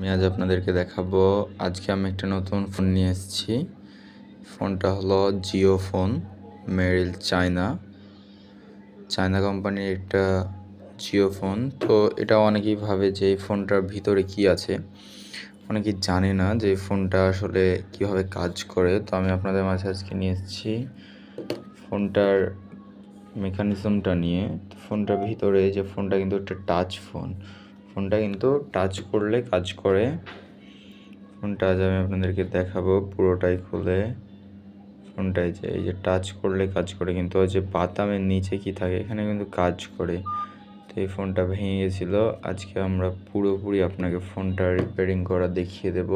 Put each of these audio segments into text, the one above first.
আমি আজ আপনাদেরকে দেখাবো, আজকে আমি একটা নতুন ফোন নিয়ে এসেছি। ফোনটা হলো জিও ফোন মেরিল চায়না চায়না কোম্পানির একটা জিও ফোন। তো এটা অনেকেই ভাবে যে এই ফোনটার ভিতরে কি আছে। অনেকেই জানে না যে ফোনটা আসলে কীভাবে কাজ করে। তো আমি আপনাদের মাঝে আজকে নিয়ে এসেছি ফোনটার মেকানিজমটা নিয়ে। ফোনটার ভিতরে যে ফোনটা কিন্তু একটা টাচ ফোন ফোনটা কিন্তু টাচ করলে কাজ করে। ফোনটা আজ আমি আপনাদেরকে দেখাবো পুরোটাই খুলে। ফোনটায় যে, এই যে টাচ করলে কাজ করে, কিন্তু ওই যে বাতামের নিচে কি থাকে, এখানে কিন্তু কাজ করে। তো এই ফোনটা ভেঙে গেছিল। আজকে আমরা পুরোপুরি আপনাকে ফোনটা রিপেয়ারিং করা দেখিয়ে দেব।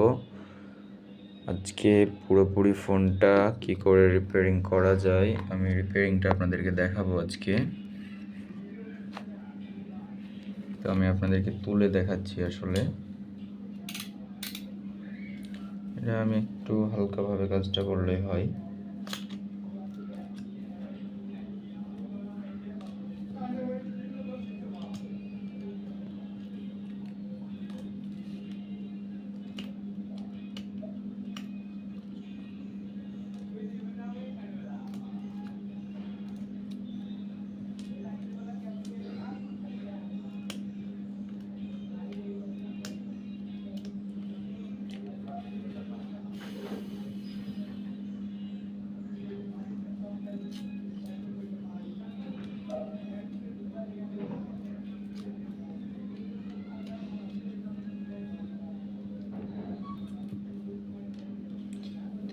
আজকে পুরোপুরি ফোনটা কি করে রিপেয়ারিং করা যায়, আমি রিপেয়ারিংটা আপনাদেরকে দেখাবো আজকে। তো আমি আপনাদেরকে তুলে দেখাচ্ছি আসলে। এটা আমি একটু হালকাভাবে কাজটা করলেই হয়।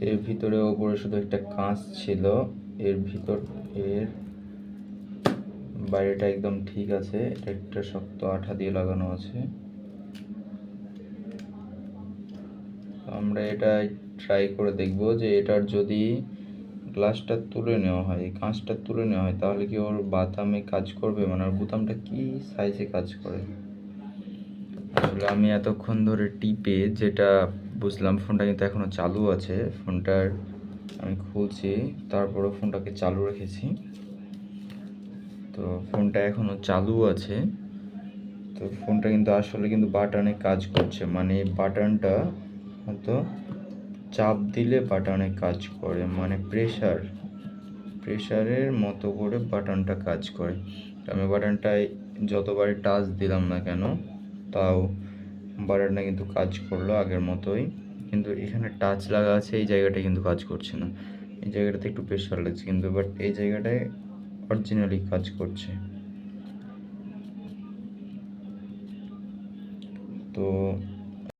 এর ভিতরে ওপরে শুধু একটা কাঁচ ছিল। এর ভিতর, এর বাইরেটা একদম ঠিক আছে। এটা একটা শক্ত আঠা দিয়ে লাগানো আছে। আমরা এটা ট্রাই করে দেখব যে এটার যদি গ্লাসটা তুলে নেওয়া হয় কাঁচটা তুলে নেওয়া হয়, তাহলে কি ওর বাতামে কাজ করবে? মানে ওর বোতামটা কি সাইজে কাজ করে? আসলে আমি এতক্ষণ ধরে টিপে যেটা বুঝলাম ফোনটা কিন্তু এখনও চালু আছে। ফোনটার আমি খুলছি, তারপরও ফোনটাকে চালু রেখেছি। তো ফোনটা এখনও চালু আছে। তো ফোনটা কিন্তু আসলে কিন্তু বাটনে কাজ করছে। মানে বাটনটা হয়তো চাপ দিলে বাটনে কাজ করে। মানে প্রেশার প্রেশারের মতো করে বাটনটা কাজ করে। আমি বাটনটায় যতবারই টাচ দিলাম না কেন, তাও বাটনটা কিন্তু কাজ করল আগের মতোই। কিন্তু এখানে টাচ লাগা আছে, এই জায়গাটা কিন্তু কাজ করছে না। এই জায়গাটাতে একটু প্রেশার লাগছে কিন্তু বাট এই জায়গাটায় অরিজিনালি কাজ করছে। তো